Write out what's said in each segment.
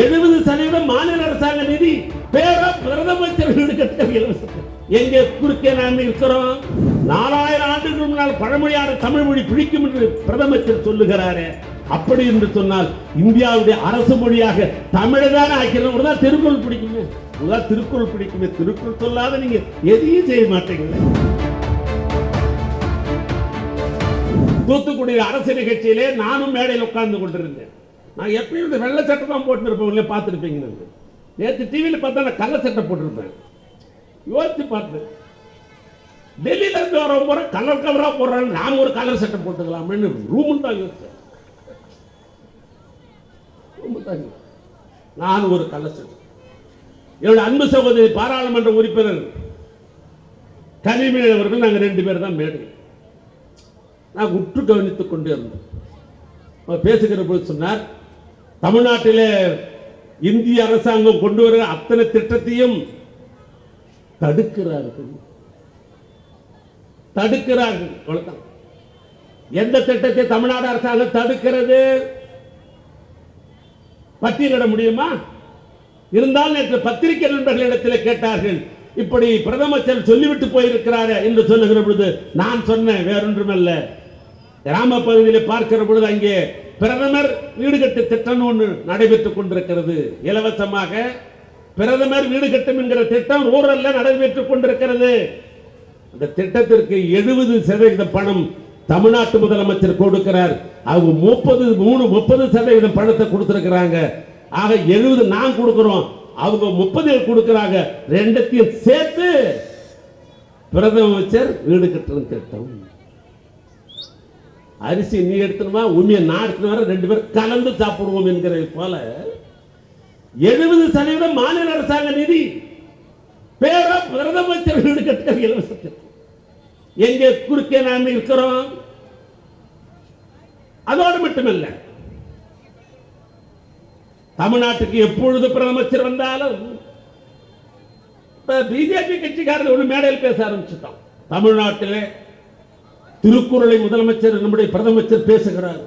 எழுபது சதவீதம் மாநில அரசாங்க நிதி பேரா பிரதமச்சர்களுக்கு வீடு குறுக்கே நாம் இருக்கிறோம்? நாலாயிரம் ஆண்டுகள் முன்னால் பழமொழியான தமிழ் மொழி பிடிக்கும் என்று பிரதமர் சொல்லுகிறாரே. அப்படி என்று சொன்னால் இந்தியாவுடைய அரசு மொழியாக தமிழதான ஆக்கிறோம் தான் திருக்குறள் பிடிக்குமே. உதான் திருக்குறள் பிடிக்குமே. திருக்குறள் சொல்லாத நீங்க எதையும் செய்ய மாட்டீங்க தூத்துக்குடி அரசு நிகழ்ச்சியிலே நானும் மேடையில் உட்கார்ந்து கொண்டிருந்தேன். நான் எப்பயும் இந்த வெள்ளை சட்டை தான் போட்டுருப்பேன் பார்த்துருப்பீங்க நேற்று டிவியில் பார்த்தா நான் கள்ள சட்டை போட்டிருப்பேன். யோசித்து பார்த்தேன் டெல்லியில இருந்து வர போகிற கலர் கலராக போடுறாங்க. நாம் ஒரு கலர் சட்டை போட்டுக்கலாம்னு ரூமும் தான் யோசித்தேன் room தான் நான் ஒரு கலர் சட்டை. என்னோட அன்பு சகோதரி பாராளுமன்ற உறுப்பினர் கனிமொழி அவர்கள் நாங்கள் ரெண்டு பேர் தான் மேடை. நான் உற்று கவனித்துக் கொண்டே இருந்தோம். அவர் பேசுகிற போது சொன்னார் தமிழ்நாட்டிலே இந்திய அரசாங்கம் கொண்டு வருகிற அத்தனை திட்டத்தையும் தடுக்கிறார்கள். தடுக்கிறார்கள். அவ்வளவுதான். எந்த திட்டத்தை தமிழ்நாடு அரசாங்கம் தடுக்கிறது? பட்டியலிட முடியுமா? இருந்தால் நேற்று பத்திரிகை நண்பர்களிடத்தில் கேட்டார்கள். இப்படி பிரதமர் சொல்லிவிட்டு போயிருக்கிறாரே என்று சொல்லுகிற பொழுது நான் சொன்னேன் வேறொன்றுமல்ல. கிராம பகுதியில் பார்க்கிற பொழுது அங்கே பிரதமர் வீடு கட்டு திட்டம் ஒன்று நடைபெற்றுக் கொண்டிருக்கிறது. இலவசமாக பிரதமர் வீடு கட்டும் என்கிற திட்டம் ரூரல்ல நடைபெற்றுக் கொண்டிருக்கிறது. அந்த திட்டத்திற்கு எழுபது சதவீத பணம் தமிழ்நாட்டு முதலமைச்சர் கொடுக்கிறார். அவங்க முப்பது மூணு முப்பது சதவீதம் பணத்தை கொடுத்திருக்கிறாங்க. ஆக எழுபது நான் கொடுக்கிறோம். அவங்க முப்பது கொடுக்கிறாங்க. ரெண்டத்தையும் சேர்த்து பிரதமர் வீடு கட்டணும் திட்டம். அரிசி நீ எடுத்துனுமா உண்மையை நான் எடுத்துன்னு வர ரெண்டு பேரும் கலந்து சாப்பிடுவோம் என்கிறது போல எழுபது சதவீதம் மாநில அரசாங்க நிதி பேர பிரதமர் வீடு கட்ட இலவச எங்கே எங்க குறுக்கே நாம் இருக்கிறோம்? அதோடு மட்டுமல்ல தமிழ்நாட்டுக்கு எப்பொழுது பிரதமர் வந்தாலும் பிஜேபி கட்சிக்காரர் ஒரு மேடையில் பேச ஆரம்பிச்சுட்டோம். தமிழ்நாட்டிலே திருக்குறளை முதலமைச்சர் நம்முடைய பிரதமச்சர் பேசுகிறார்.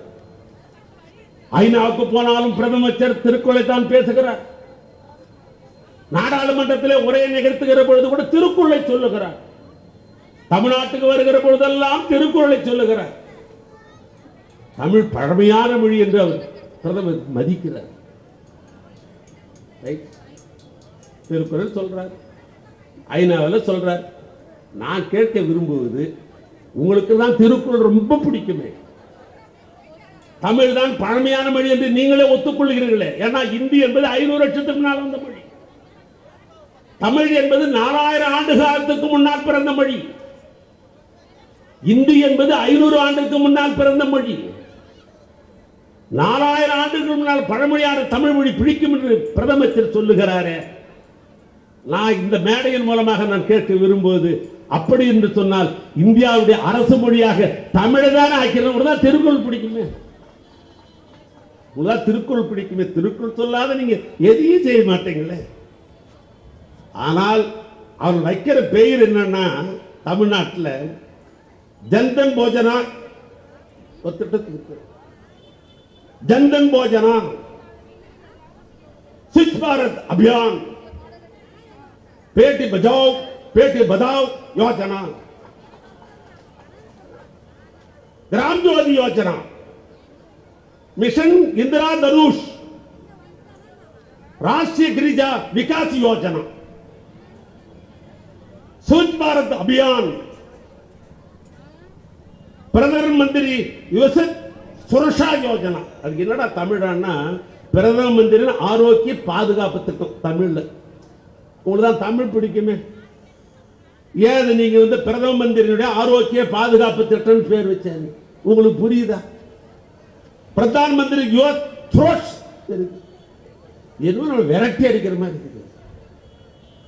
ஐநாவுக்கு போனாலும் பிரதமச்சர் திருக்குறளை தான் பேசுகிறார். நாடாளுமன்றத்திலே உரையை நிகழ்த்துகிற பொழுது கூட திருக்குறளை சொல்லுகிறார். தமிழ்நாட்டுக்கு வருகிற பொழுதெல்லாம் திருக்குறளை சொல்லுகிறார். தமிழ் பழமையான மொழி என்று அவர் பிரதமர் மதிக்கிறார். திருக்குறள் சொல்றார். ஐநாவில் சொல்றார். நான் கேட்க விரும்புவது உங்களுக்கு தான் திருக்குறள் ரொம்ப பிடிக்குமே. தமிழ் தான் பழமையான மொழி என்று நீங்களே ஒத்துக்கொள்கிறீர்களே. ஏன்னா இந்தி என்பது ஐநூறு லட்சத்துக்கு முன்னால் வந்த மொழி. தமிழ் என்பது நாலாயிரம் ஆண்டு காலத்துக்கு முன்னால் பிறந்த மொழி. இந்தி என்பது ஐநூறு ஆண்டுக்கு முன்னால் பிறந்த மொழி. நாலாயிரம் ஆண்டுக்கு முன்னால் பழமொழியான தமிழ் மொழி பிடிக்கும் என்று பிரதமர் சொல்லுகிறாரே. நான் இந்த மேடையின் மூலமாக நான் கேட்க விரும்புவது அப்படி என்று சொன்னால் இந்தியாவுடைய அரசு மொழியாக தமிழதான ஆக்கிறோம் தான் திருக்குறள் பிடிக்குமே. உதான் திருக்குறள் பிடிக்குமே. திருக்குறள் சொல்லாத நீங்க எதையும் செய்ய மாட்டீங்களே. ஆனால் அவர் வைக்கிற பெயர் என்னன்னா தமிழ்நாட்டில் ஜன்தன் போஜனா ஒரு திட்டத்துக்கு ஜன்தன் போஜனா ஸ்வச் பாரத் அபியான். பேட்டி பஜாவ் பேட்டி பதாவ் யோஜனா கிராம் ஜோதி யோஜனா மிஷன் இந்திரா தனுஷ் ராஷ்டிரிய கிரிஜா விகாஸ் யோஜனா ஸ்வச் பாரத் அபியான் பிரதம மந்திரி யுவசத் சுரஷா யோஜனா அதுக்கு என்னடா தமிழான்னா பிரதம மந்திரி ஆரோக்கிய பாதுகாப்பு திட்டம் தமிழ்ல உங்களுக்கு தான் தமிழ் பிடிக்குமே ஏன் நீங்க வந்து பிரதம மந்திரியுடைய ஆரோக்கிய பாதுகாப்பு திட்டம்னு பேர் வச்சாரு? உங்களுக்கு புரியுதா? பிரதான் மந்திரி யோ த்ரோட்ஸ் இருக்கு விரட்டி அடிக்கிற மாதிரி இருக்குது.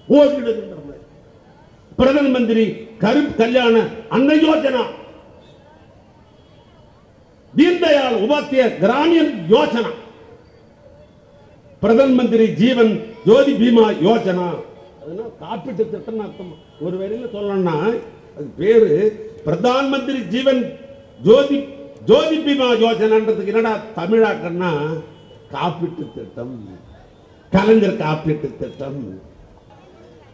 ஓடிடுங்கிற பிரதம மந்திரி கருப்பு கல்யாண அன்ன யோஜனா. தீன்தயாள் உபாத்திய கிராமியன் யோஜனா. பிரதம மந்திரி ஜீவன் ஜோதி பீமா யோஜனா. அதனால் காப்பீட்டு திட்டம் அர்த்தம். ஒரு வரையில் சொல்லணும்னா அது பேரு பிரதான் மந்திரி ஜீவன் ஜோதி ஜோதி பீமா யோஜனான்றதுக்கு என்னடா தமிழாக்கன்னா காப்பீட்டு திட்டம். கலைஞர் காப்பீட்டு திட்டம்.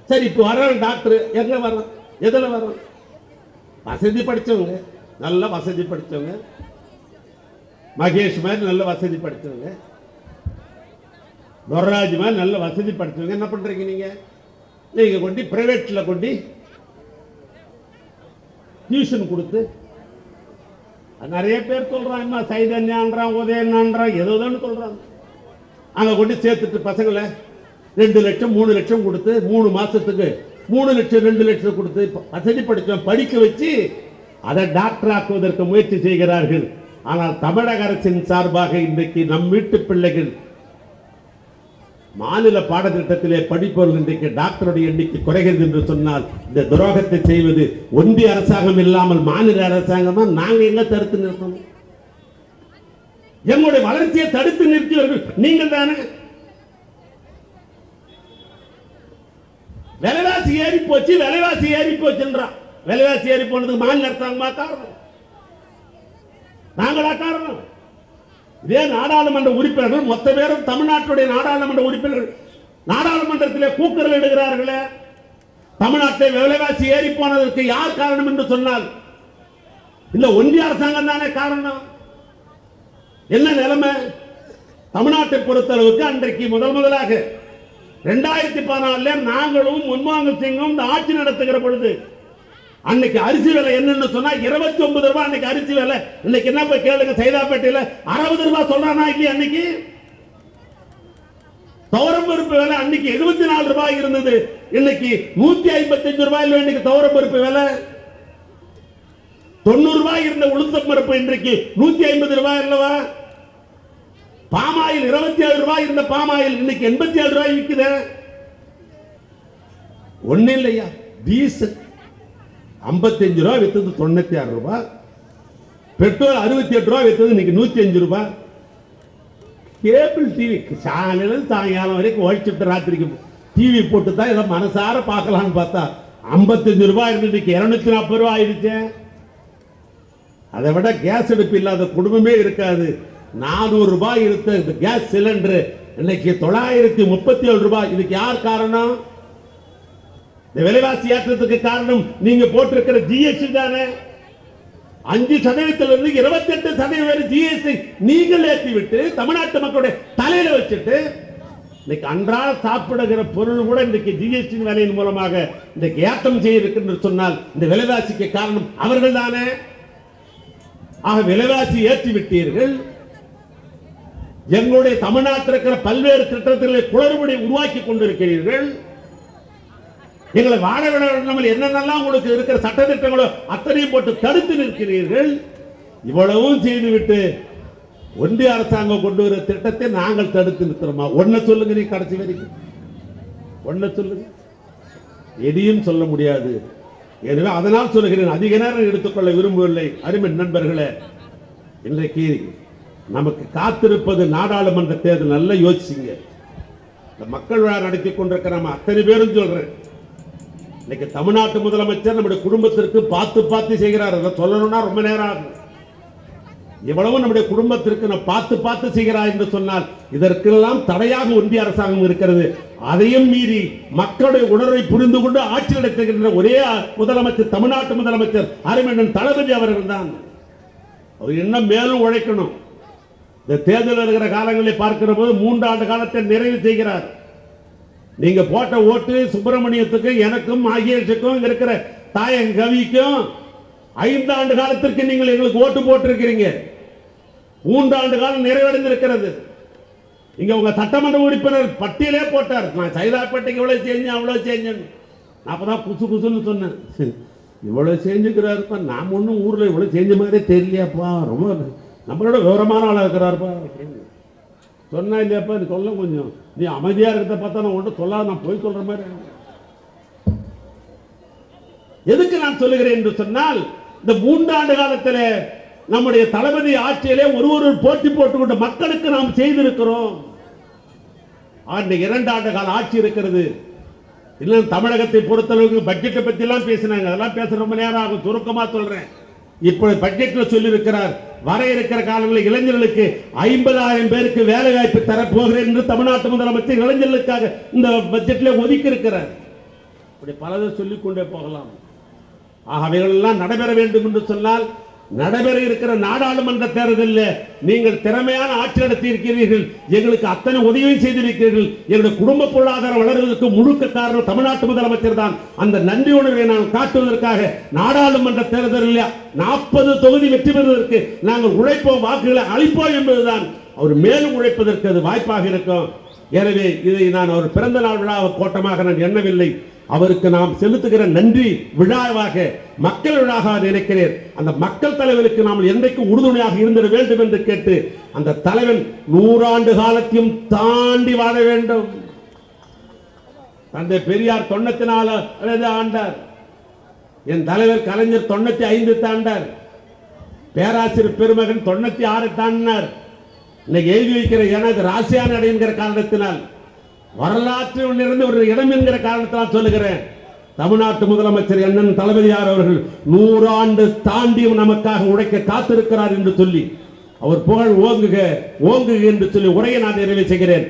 சரி இப்போ வர டாக்டர் எங்க வரோம் எதில் வரோம் வசதி படிச்சவங்க. நல்ல வசதி படிச்சவங்க. மகேஷ் மாதிரி நல்ல வசதி படித்தவங்க துர்ராஜ் மாதிரி நல்ல வசதி படிச்சவங்க. என்ன பண்றீங்க நீங்க? நீங்கள் கொண்டு பிரைவேட்டில் கொண்டு டியூஷன் கொடுத்து நிறைய பேர் சொல்கிறான் என்ன சைதன்யான்றான் உதயன்னான்றான் ஏதோ சொல்கிறாங்க அங்கே கொண்டு சேர்த்துட்டு பசங்களை ரெண்டு லட்சம் மூணு லட்சம் கொடுத்து மூணு மாதத்துக்கு மூணு லட்சம் ரெண்டு லட்சம் கொடுத்து வசதிப்படுத்த படிக்க வச்சு அதை டாக்டர் ஆக்குவதற்கு முயற்சி செய்கிறார்கள். ஆனால் தமிழக அரசின் சார்பாக இன்றைக்கு நம் வீட்டு பிள்ளைகள் மாநில பாடத்திட்டத்திலே படிப்பவர்கள் இன்றைக்கு டாக்டருடைய எண்ணிக்கை குறைகிறது என்று சொன்னால் இந்த துரோகத்தை செய்வது ஒன்றிய அரசாங்கம் இல்லாமல் மாநில அரசாங்கமா நாங்கள் எங்க தடுத்து நிறுத்தணும்? எங்களுடைய வளர்ச்சியை தடுத்து நிறுத்தியவர்கள் நீங்கள் தானே? விலைவாசி ஏறி போச்சு விலைவாசி ஏறி போச்சுன்றான் விலைவாசி ஏறி போனதுக்கு மாநில அரசாங்கமா காரணம்? நாங்களா காரணம்? இதே நாடாளுமன்ற உறுப்பினர்கள் மொத்த பேரும் தமிழ்நாட்டுடைய நாடாளுமன்ற உறுப்பினர்கள். நாடாளுமன்றத்திலே கூக்குரல் இடுகிறார்களே. தமிழ்நாட்டை விலைவாசி ஏறி போனதற்கு யார் காரணம் என்று சொன்னால் இல்ல ஒன்றிய அரசாங்கம் தானே காரணம். என்ன நிலைமை? தமிழ்நாட்டை பொறுத்தளவுக்கு அன்றைக்கு முதல் முதலாக ரெண்டாயிரத்தி பதினாலுல நாங்களும் மன்மோகன் சிங்கும் இந்த ஆட்சி நடத்துகிற பொழுது அன்னைக்கு அரிசி விலை என்னன்னு சொன்னா இருபத்தி ஒன்பது ரூபாய் அன்னைக்கு அரிசி விலை. இன்னைக்கு என்ன போய் கேளுங்க சைதாப்பேட்டையில அறுபது ரூபாய் சொல்றானா இல்லையா அன்னைக்கு? துவரம் பருப்பு விலை அன்னைக்கு எழுபத்தி நாலு ரூபாய் இருந்தது. இன்னைக்கு நூத்தி ஐம்பத்தி அஞ்சு ரூபாயில இன்னைக்கு துவரம் பருப்பு விலை. தொண்ணூறு ரூபாய் இருந்த உளுத்தம் பருப்பு இன்றைக்கு நூத்தி ஐம்பது ரூபாய் இல்லவா பாமாயில் இருபத்தி ஏழு ரூபாய் இருந்த பாமாயில் இன்னைக்கு எண்பத்தி ஏழு ரூபாய் விற்குது ஒண்ணு இல்லையா? டீசல் ஐம்பத்தஞ்சு ரூபா விற்றது தொண்ணூத்தி ஆறு ரூபா. பெட்ரோல் அறுபத்தி எட்டு ரூபா விற்றது இன்னைக்கு நூத்தி அஞ்சு ரூபா. கேபிள் டிவி சாயங்காலம் சாயங்காலம் வரைக்கும் ஓடிச்சுட்டு ராத்திரிக்கு டிவி போட்டு தான் இதை மனசார பார்க்கலாம்னு பார்த்தா ஐம்பத்தஞ்சு ரூபா இருந்து இன்னைக்கு இரநூத்தி நாற்பது ரூபா ஆயிடுச்சு. அதை விட கேஸ் அடுப்பு இல்லாத குடும்பமே இருக்காது. நானூறு ரூபாய் இருந்த கேஸ் சிலிண்டர் இன்னைக்கு தொள்ளாயிரத்தி முப்பத்தி ஏழு ரூபாய். இதுக்கு யார் காரணம்? இந்த விலைவாசி ஏற்றத்துக்கு காரணம் நீங்க போட்டிருக்கிற ஜிஎஸ்டி தானே. அஞ்சு சதவீதத்திலிருந்து இருபத்தி எட்டு சதவீதம் ஜிஎஸ்டி நீங்கள் ஏற்றி விட்டு தமிழ்நாட்டு மக்களுடைய தலையில வச்சுட்டு இன்னைக்கு அன்றாட சாப்பிடுகிற பொருள் கூட இன்னைக்கு ஜிஎஸ்டி வேலையின் மூலமாக இன்றைக்கு ஏற்றம் செய்திருக்கு சொன்னால் இந்த விலைவாசிக்கு காரணம் அவர்கள் தானே. ஆக விலைவாசி ஏற்றி விட்டீர்கள் எங்களுடைய தமிழ்நாட்டில் இருக்கிற பல்வேறு திட்டத்திலே குளறுபடி உருவாக்கி கொண்டிருக்கிறீர்கள். எங்களை வாழ விடாமல் என்னென்னலாம் உங்களுக்கு இருக்கிற சட்ட திட்டங்களோ அத்தனையும் போட்டு தடுத்து நிற்கிறீர்கள். இவ்வளவும் செய்துவிட்டு ஒன்றிய அரசாங்கம் கொண்டு வர திட்டத்தை நாங்கள் தடுத்து நிற்கிறோமா ஒன்ன சொல்லுங்க நீ கடைசி வரைக்கும். ஒன்ன சொல்லுங்க. எதையும் சொல்ல முடியாது. எனவே அதனால் சொல்லுகிறேன் அதிக நேரம் எடுத்துக்கொள்ள விரும்பவில்லை. அருமை நண்பர்களே இன்றைக்கு நமக்கு காத்திருப்பது நாடாளுமன்ற தேர்தல். நல்லா யோசிச்சுங்க இந்த மக்கள் விழா நடத்தி கொண்டிருக்கிற நம்ம அத்தனை பேரும் சொல்றேன். இன்னைக்கு தமிழ்நாட்டு முதலமைச்சர் நம்முடைய குடும்பத்திற்கு பார்த்து பார்த்து செய்கிறார். அதை சொல்லணும்னா ரொம்ப நேரம் ஆகும். எவ்வளவு நம்முடைய குடும்பத்திற்கு நான் பார்த்து பார்த்து செய்கிறார் என்று சொன்னால் இதற்கெல்லாம் தடையாக ஒன்றிய அரசாங்கம் இருக்கிறது. அதையும் மீறி மக்களுடைய உணர்வை புரிந்து கொண்டு ஆட்சி நடத்துகின்ற ஒரே முதலமைச்சர் தமிழ்நாட்டு முதலமைச்சர் அருமையண்ணன் தளபதி அவர்கள் தான். அவர் இன்னும் மேலும் உழைக்கணும். இந்த தேர்தல் இருக்கிற காலங்களில் பார்க்கிற போது மூன்று ஆண்டு காலத்தை நிறைவு செய்கிறார். நீங்க போட்ட ஓட்டு சுப்பிரமணியத்துக்கும் எனக்கும் ஆகியேஷுக்கும் இருக்கிற தாயன் கவிக்கும். ஐந்து ஆண்டு காலத்திற்கு நீங்கள் எங்களுக்கு ஓட்டு போட்டிருக்கிறீங்க. மூன்று ஆண்டு காலம் நிறைவடைந்திருக்கிறது. இங்க உங்க சட்டமன்ற உறுப்பினர் பட்டியலே போட்டார். நான் சைதாப்பேட்டைக்கு இவ்வளவு செஞ்சேன் அவ்வளவு செஞ்சு நான் அப்பதான் புசு புசுன்னு சொன்னேன். இவ்வளவு செஞ்சுக்கிறாருப்பா நாம் ஒன்றும் ஊர்ல இவ்வளவு செஞ்ச மாதிரியே தெரியலையாப்பா. ரொம்ப நம்மளோட விவரமான ஆளா இருக்கிறாருப்பா. சொன்னா இல்லையாப்பா நீ சொல்ல கொஞ்சம். நீ அமைதியா இருக்கிறத பார்த்தா நான் ஒன்றும் சொல்லாத நான் போய் சொல்கிற மாதிரி எதுக்கு நான் சொல்லுகிறேன் என்று சொன்னால் இந்த மூன்றாண்டு காலத்தில் நம்முடைய தளபதி ஆட்சியிலே ஒரு ஒரு போட்டி போட்டுக்கொண்ட மக்களுக்கு நாம் செய்திருக்கிறோம். ஆண்டு இரண்டு ஆண்டு கால ஆட்சி இருக்கிறது. இல்லை தமிழகத்தை பொறுத்தளவுக்கு பட்ஜெட்டை பத்தி எல்லாம் பேசினாங்க. அதெல்லாம் பேச ரொம்ப நேரம் ஆகும். சுருக்கமாக சொல்றேன். இப்பொழுது பட்ஜெட்ல சொல்லியிருக்கிறார் வர இருக்கிற காலங்களில் இளைஞர்களுக்கு ஐம்பதாயிரம் பேருக்கு வேலை வாய்ப்பு தரப்போகிறேன் என்று தமிழ்நாட்டு முதலமைச்சர் இளைஞர்களுக்காக இந்த பட்ஜெட்ல ஒதுக்கி இருக்கிறார் இப்படி பலதை சொல்லிக் கொண்டே போகலாம். ஆக அவைகளெல்லாம் நடைபெற வேண்டும் என்று சொன்னால் நடைபெற இருக்கிற நாடாளுமன்ற தேர்தலில் நீங்கள் திறமையான ஆட்சி நடத்தி இருக்கிறீர்கள் எங்களுக்கு அத்தனை உதவியும் செய்திருக்கிறீர்கள். எங்களுடைய குடும்ப பொருளாதாரம் வளர்வதற்கு முழுக்க காரணம் தமிழ்நாட்டு முதலமைச்சர் தான். அந்த நன்றி உணர்வை நான் காட்டுவதற்காக நாடாளுமன்ற தேர்தலில் நாற்பது தொகுதி வெற்றி பெறுவதற்கு நாங்கள் உழைப்போம் வாக்குகளை அளிப்போம் என்பதுதான். அவர் மேலும் உழைப்பதற்கு அது வாய்ப்பாக இருக்கும். எனவே இதை நான் அவர் பிறந்த நாள் விழாவை கோட்டமாக நான் எண்ணவில்லை. அவருக்கு நாம் செலுத்துகிற நன்றி விழாவாக மக்கள் விழாவாக நினைக்கிறேன். அந்த மக்கள் தலைவருக்கு நாம் என்றைக்கும் உறுதுணையாக இருந்திட வேண்டும் என்று கேட்டு அந்த தலைவன் நூறாண்டு காலத்தையும் தாண்டி வாழ வேண்டும். தந்தை பெரியார் தொண்ணூத்தி நாலு ஆண்டார். என் தலைவர் கலைஞர் தொண்ணூத்தி ஐந்து தாண்டார். பேராசிரியர் பெருமகன் தொண்ணூத்தி ஆறு தாண்டினார் இன்னைக்கு எழுதி வைக்கிற எனது ராசியான என்கிற காரணத்தினால் வரலாற்றில் நிறைந்த ஒரு இடம் என்கிற காரணத்தினால் சொல்லுகிறேன். தமிழ்நாட்டு முதலமைச்சர் அண்ணன் தளபதியார் அவர்கள் நூறாண்டு தாண்டியும் நமக்காக உழைக்க காத்திருக்கிறார் என்று சொல்லி அவர் புகழ் ஓங்குக ஓங்குக என்று சொல்லி உரையை நான் நிறைவு செய்கிறேன்.